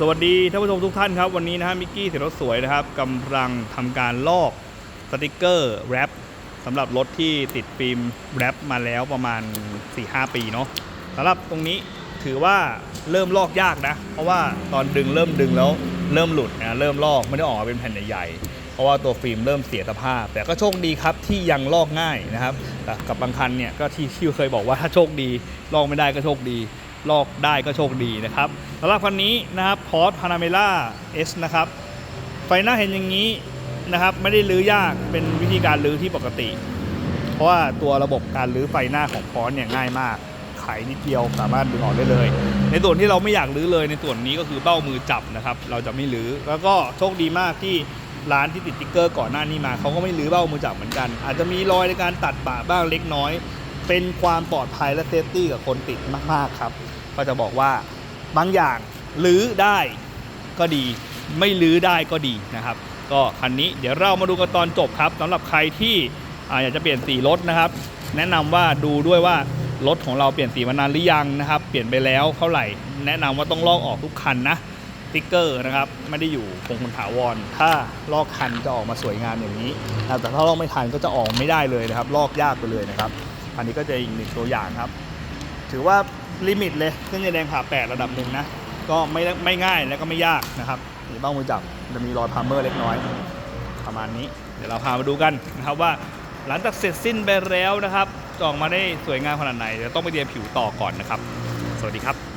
สวัสดีท่านผู้ชมทุกท่านครับวันนี้นะฮะมิกกี้เสียรถสวยนะครับกำลังทำการลอกสติกเกอร์แรปสำหรับรถที่ติดฟิล์มแรปมาแล้วประมาณ 4-5 ปีเนาะสำหรับตรงนี้ถือว่าเริ่มลอกยากนะ เพราะว่าตอนดึงเริ่มดึงแล้วเริ่มหลุดนะเริ่มลอกไม่ได้ออกมาเป็นแผ่นใหญ่ๆเพราะว่าตัวฟิล์มเริ่มเสียสภาพ แต่ก็โชคดีครับที่ยังลอกง่ายนะครับกับบางคันเนี่ยก็ที่ที่เคยบอกว่าถ้าโชคดีลอกไม่ได้ก็โชคดี ลอกได้ก็โชคดีนะครับสำหรับคันนี้นะครับพอร์ตพานาเมล่าเอสนะครับไฟหน้าเห็นอย่างนี้นะครับไม่ได้ลื้อยากเป็นวิธีการลื้อที่ปกติ เพราะว่าตัวระบบการลื้อไฟหน้าของพอร์ตเนี่ยง่ายมากไขนิดเดียวสามารถดึงออกได้เลย ในส่วนที่เราไม่อยากลื้อเลยในส่วนนี้ก็คือเบ้ามือจับนะครับ เราจะไม่ลื้อแล้วก็โชคดีมากที่ร้านที่ติดติ๊กเกอร์ก่อนหน้านี้มาเขาก็ไม่ลื้อเบ้ามือจับเหมือนกัน อาจจะมีรอยในการตัดปะบ้างเล็กน้อย เป็นความปลอดภัยและเซฟตี้กับคนติดมากๆครับ ก็จะบอกว่าบางอย่างลื้อได้ก็ดี ไม่ลื้อได้ก็ดีนะครับ ก็คันนี้เดี๋ยวเรามาดูกันตอนจบครับสำหรับใครที่ออยากจะเปลี่ยนสีรถนะครับ แนะนำว่าดูด้วยว่ารถของเราเปลี่ยนสีมานานหรือยังนะครับ เปลี่ยนไปแล้วเท่าไหร่ แนะนำว่าต้องลอกออกทุกคันนะติ๊กเกอร์นะครับ ไม่ได้อยู่คงคนถาวร ถ้าลอกคันจะออกมาสวยงามอย่างนี้ แต่ถ้าลอกไม่ทันก็จะออกไม่ได้เลยนะครับ ลอกยากไปเลยนะครับ อันนี้ก็จะอีกหนึ่งตัวอย่างครับ ถือว่าลิมิตเลยเครื่องยนต์แดงผ่าแปดระดับหนึ่งนะ ก็ไม่ไม่ง่ายและก็ไม่ยากนะครับนี่เบ้ามือจับจะมีรอยพามเมอร์เล็กน้อย ประมาณนี้ เดี๋ยวเราพามาดูกันนะครับว่าหลังจากเสร็จสิ้นไปแล้วนะครับจะออกมาได้สวยงามขนาดไหนเดี๋ยวต้องไปเตรียมผิวต่อก่อนนะครับ สวัสดีครับ